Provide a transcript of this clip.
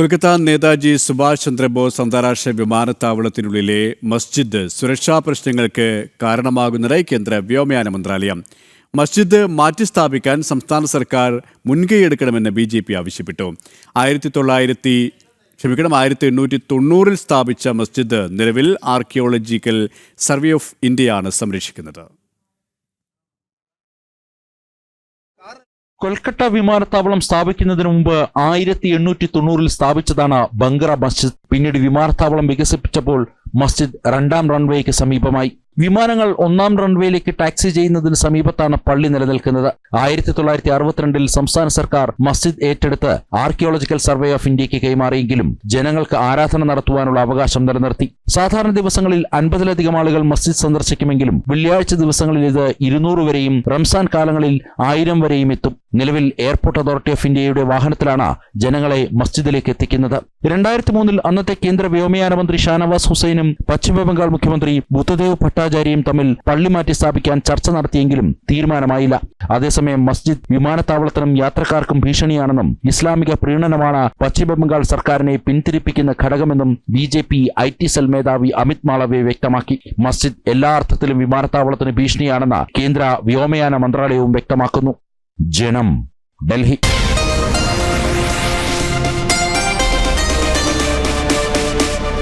കൊൽക്കത്ത നേതാജി സുഭാഷ് ചന്ദ്രബോസ് അന്താരാഷ്ട്ര വിമാനത്താവളത്തിനുള്ളിലെ മസ്ജിദ് സുരക്ഷാ പ്രശ്നങ്ങൾക്ക് കാരണമാകുന്നതായി കേന്ദ്ര വ്യോമയാന മന്ത്രാലയം. മസ്ജിദ് മാറ്റിസ്ഥാപിക്കാൻ സംസ്ഥാന സർക്കാർ മുൻകൈയെടുക്കണമെന്ന് ബി ജെ പി ആവശ്യപ്പെട്ടു. ആയിരത്തി തൊള്ളായിരത്തി ക്ഷമിക്കണം ആയിരത്തി എണ്ണൂറ്റി തൊണ്ണൂറിൽ സ്ഥാപിച്ച മസ്ജിദ് നിലവിൽ ആർക്കിയോളജിക്കൽ സർവേ ഓഫ് ഇന്ത്യയാണ് സംരക്ഷിക്കുന്നത്. കൊൽക്കത്ത വിമാനത്താവളം സ്ഥാപിക്കുന്നതിന് മുമ്പ് ആയിരത്തി എണ്ണൂറ്റി തൊണ്ണൂറിൽ സ്ഥാപിച്ചതാണ് ബംഗ്ര മസ്ജിദ്. പിന്നീട് വിമാനത്താവളം വികസിപ്പിച്ചപ്പോൾ മസ്ജിദ് രണ്ടാം റൺവേക്ക് സമീപമായി. വിമാനങ്ങൾ ഒന്നാം റൺവേയിലേക്ക് ടാക്സി ചെയ്യുന്നതിന് സമീപത്താണ് പള്ളി നിലനിൽക്കുന്നത്. ആയിരത്തി തൊള്ളായിരത്തി അറുപത്തിരണ്ടിൽ സംസ്ഥാന സർക്കാർ മസ്ജിദ് ഏറ്റെടുത്ത് ആർക്കിയോളജിക്കൽ സർവേ ഓഫ് ഇന്ത്യയ്ക്ക് കൈമാറിയെങ്കിലും ജനങ്ങൾക്ക് ആരാധന നടത്തുവാനുള്ള അവകാശം നിലനിർത്തി. സാധാരണ ദിവസങ്ങളിൽ അൻപതിലധികം ആളുകൾ മസ്ജിദ് സന്ദർശിക്കുമെങ്കിലും വെള്ളിയാഴ്ച ദിവസങ്ങളിൽ ഇത് ഇരുന്നൂറ് വരെയും റംസാൻ കാലങ്ങളിൽ ആയിരം വരെയും എത്തും. നിലവിൽ എയർപോർട്ട് അതോറിറ്റി ഓഫ് ഇന്ത്യയുടെ വാഹനത്തിലാണ് ജനങ്ങളെ മസ്ജിദിലേക്ക് എത്തിക്കുന്നത്. രണ്ടായിരത്തി മൂന്നിൽ അന്നത്തെ കേന്ദ്ര വ്യോമയാന മന്ത്രി ഷാനവാസ് ഹുസൈനും പശ്ചിമബംഗാൾ മുഖ്യമന്ത്രി ബുദ്ധദേവ് ഭട്ടാചാര്യയും തമ്മിൽ പള്ളി മാറ്റി സ്ഥാപിക്കാൻ ചർച്ച നടത്തിയെങ്കിലും തീരുമാനമായില്ല. അതേസമയം മസ്ജിദ് വിമാനത്താവളത്തിനും യാത്രക്കാർക്കും ഭീഷണിയാണെന്നും ഇസ്ലാമിക പ്രീണനമാണ് പശ്ചിമബംഗാൾ സർക്കാരിനെ പിന്തിരിപ്പിക്കുന്ന ഘടകമെന്നും B J P I T cell മേധാവി അമിത് മാളവ്യ വ്യക്തമാക്കി. മസ്ജിദ് എല്ലാ അർത്ഥത്തിലും വിമാനത്താവളത്തിന് ഭീഷണിയാണെന്ന് കേന്ദ്ര വ്യോമയാന മന്ത്രാലയവും വ്യക്തമാക്കുന്നു. ജനം ഡൽഹി.